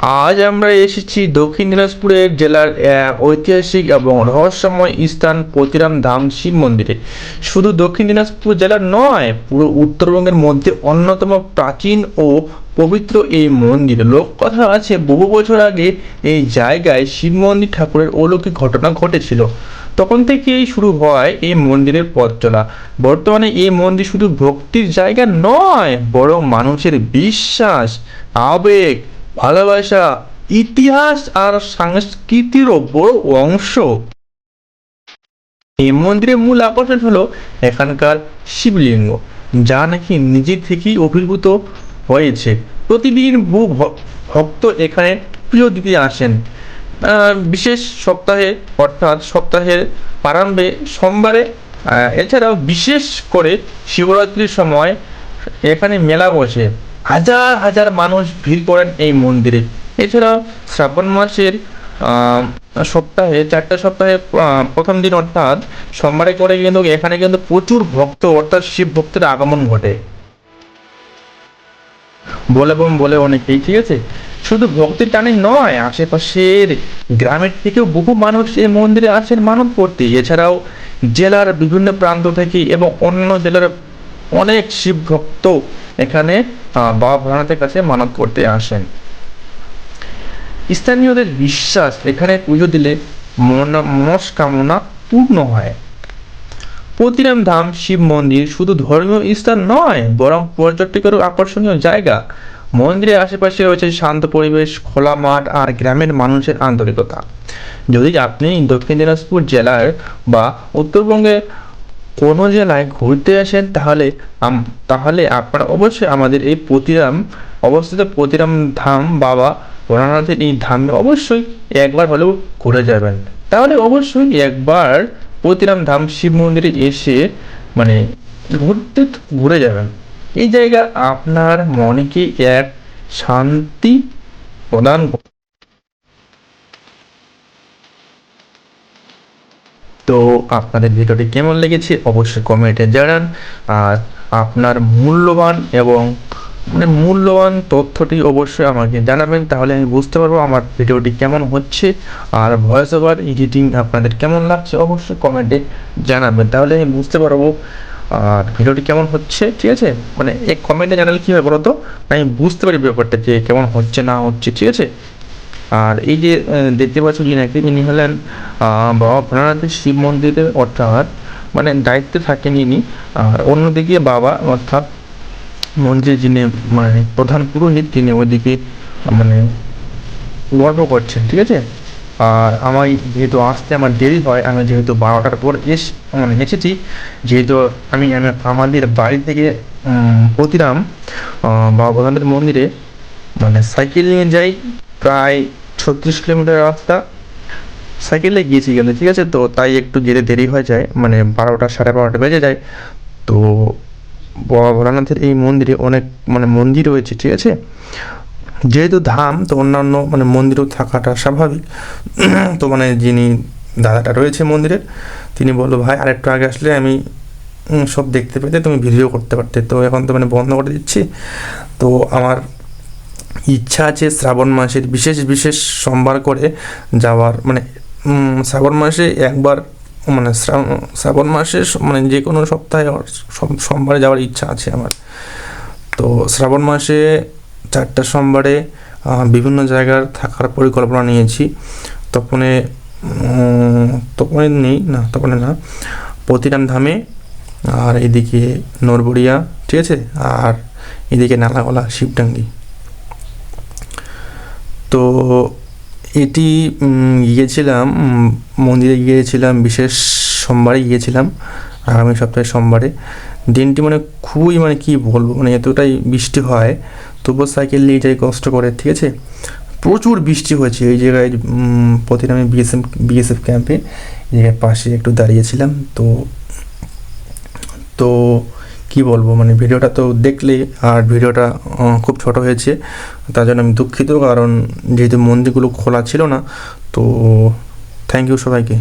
আজ আমরা এসেছি দক্ষিণ দিনাজপুরের জেলার ঐতিহাসিক এবং রহস্যময় স্থান পতিরাম ধাম শিব মন্দিরে। শুধু দক্ষিণ দিনাজপুর জেলার নয়, পুরো উত্তরবঙ্গের মধ্যে অন্যতম প্রাচীন ও পবিত্র এই মন্দির। লোককথা আছে, বহু বছর আগে এই জায়গায় শিব মন্দির ঠাকুরের অলৌকিক ঘটনা ঘটেছিল। তখন থেকেই শুরু হয় এই মন্দিরের পথ চলা। বর্তমানে এই মন্দির শুধু ভক্তির জায়গা নয়, বরং মানুষের বিশ্বাস, আবেগ ভালোবাসা ইতিহাস আর সংস্কৃতিরও বড় অংশ। এই মন্দিরের মূল আকর্ষণ হলো এখানকার শিবলিঙ্গ, যা নাকি নিজে থেকেই অভিভূত হয়েছে। প্রতিদিন বহু ভক্ত এখানে পুজো দিতে আসেন। বিশেষ সপ্তাহে, অর্থাৎ সপ্তাহের প্রারম্ভে সোমবারে এছাড়াও বিশেষ করে শিবরাত্রির সময় এখানে মেলা বসে। হাজার হাজার মানুষ ভিড় করেন এই মন্দিরে। এছাড়াও শ্রাবণ মাসের সপ্তাহে, চারটা সপ্তাহে প্রথম দিন অর্থাৎ সোমবারে করে কিন্তু এখানে কিন্তু প্রচুর ভক্ত, অর্থাৎ শিব ভক্তের আগমন ঘটে। বলে বলে অনেকেই, ঠিক আছে? শুধু ভক্তির টানে নয়, আশেপাশের গ্রামের থেকেও বহু মানুষ এই মন্দিরে আসেন মানত করতে। এছাড়াও জেলার বিভিন্ন প্রান্ত থেকে এবং অন্য জেলার অনেক শিব ভক্ত এখানে বাবা ভোলানাথের কাছে মানত করতে আসেন। স্থানীয়দের বিশ্বাস এখানে পুজো দিলে মন- মনস্কামনা পূর্ণ হয়। পতিরাম ধাম, শিব মন্দির শুধু ধর্মীয় স্থান নয়, বরং পর্যটকেরও আকর্ষণীয় জায়গা। মন্দিরের আশেপাশে রয়েছে শান্ত পরিবেশ, খোলা মাঠ আর গ্রামের মানুষের আন্তরিকতা। যদি আপনি দক্ষিণ দিনাজপুর জেলার বা উত্তরবঙ্গে কোনো জেলায় ঘুরতে আসেন তাহলে তাহলে আপনারা অবশ্যই আমাদের এই প্রতিরাম, অবস্থিত প্রতিরাম ধাম বাবা ভোলানাথের এই ধামে অবশ্যই একবার হলেও ঘুরে যাবেন তাহলে অবশ্যই একবার প্রতিরাম ধাম শিব মন্দিরে এসে মানে ঘুরতে, ঘুরে যাবেন এই জায়গা আপনার মনকে এক শান্তি প্রদান করবে। তো আপনাদের ভিডিওটি কেমন লেগেছে অবশ্যই কমেন্টে জানান। আর আপনার মূল্যবান এবং মানে মূল্যবান তথ্যটি অবশ্যই আমাকে জানাবেন, তাহলে আমি বুঝতে পারব আমার ভিডিওটি কেমন হচ্ছে আর ভয়েস ওভার এডিটিং আপনাদের কেমন লাগছে অবশ্যই কমেন্টে জানাবেন, তাহলে আমি বুঝতে পারব আর ভিডিওটি কেমন হচ্ছে, ঠিক আছে? মানে এক কমেন্টে জানালে কী হবে বলো তো আমি বুঝতে পারি ব্যাপারটা যে কেমন হচ্ছে না হচ্ছে, ঠিক আছে? আর এই যে দেখতে পাচ্ছ যিনি একটি ইনি হলেন বাবা ভোলানাথের শিব মন্দিরের অর্থাৎ মানে দায়িত্বে থাকেন ইনি। আর অন্যদিকে বাবা, অর্থাৎ মন্দিরের যিনি মানে প্রধান পুরোহিত, তিনি ওইদিকে মানে গল্প করছেন, ঠিক আছে? আর আমার যেহেতু আসতে আমার দেরি হয়, আমি যেহেতু বারোটার পর এস মানে এসেছি, যেহেতু আমি আমি আমাদের বাড়ি থেকে প্রতিরাম বাবা ভোলানাথের মন্দিরে মানে সাইকেল নিয়ে যাই, প্রায় ছত্রিশ কিলোমিটার রাস্তা। সাইকেলে গিয়েছি গেলে ঠিক আছে? তো তাই একটু যেতে দেরি হয়ে যায়। মানে বারোটা, সাড়ে বারোটা বেজে যায়। তো বাবা ভোলানাথের এই মন্দিরে অনেক মানে মন্দির রয়েছে, ঠিক আছে? যেহেতু ধাম, তো অন্যান্য মানে মন্দিরও থাকাটা স্বাভাবিক। তো মানে যিনি দাদাটা রয়েছে মন্দিরের তিনি বলল, ভাই, আরেকটু আগে আসলে আমি সব দেখতে পেতে তুমি ভিডিও করতে পারতে। তো এখন তো মানে বন্ধ করে দিচ্ছি। তো আমার ইচ্ছা আছে শ্রাবণ মাসের বিশেষ বিশেষ সোমবার করে যাওয়ার মানে শ্রাবণ মাসে একবার মানে শ্রাবণ- মাসে মানে যে কোনো সপ্তাহে সম- সোমবারে যাওয়ার ইচ্ছা আছে আমার। তো শ্রাবণ মাসে চারটা সোমবারে বিভিন্ন জায়গার থাকার পরিকল্পনা নিয়েছি। তপনে তপনে নেই, না, তপনে না, প্রতিরাম ধামে, আর এদিকে নরবড়িয়া, ঠিক আছে? আর এদিকে নালাগোলা, শিবডাঙ্গি। তো এটি গিয়েছিলাম মন্দিরে গিয়েছিলাম, বিশেষ সোমবারে গিয়েছিলাম, আগামী সপ্তাহে সোমবারে। দিনটি মানে খুবই মানে কি বলব মানে এতটাই বৃষ্টি হয়, তবুও সাইকেল নিয়ে যাই কষ্ট করে, ঠিক আছে? প্রচুর বৃষ্টি হয়েছে, এই জায়গায় প্রতিদিন আমি বিএসএফ বিএসএফ ক্যাম্পে এই জায়গায় পাশে একটু দাঁড়িয়েছিলাম, তো তো কি বলব? মানে ভিডিওটা তো দেখলে আর ভিডিওটা খুব ছোট হয়েছে। তার জন্য আমি দুঃখিত, কারণ যেহেতু মন্দিরগুলো খোলা ছিল না, তো থ্যাংক ইউ সবাইকে।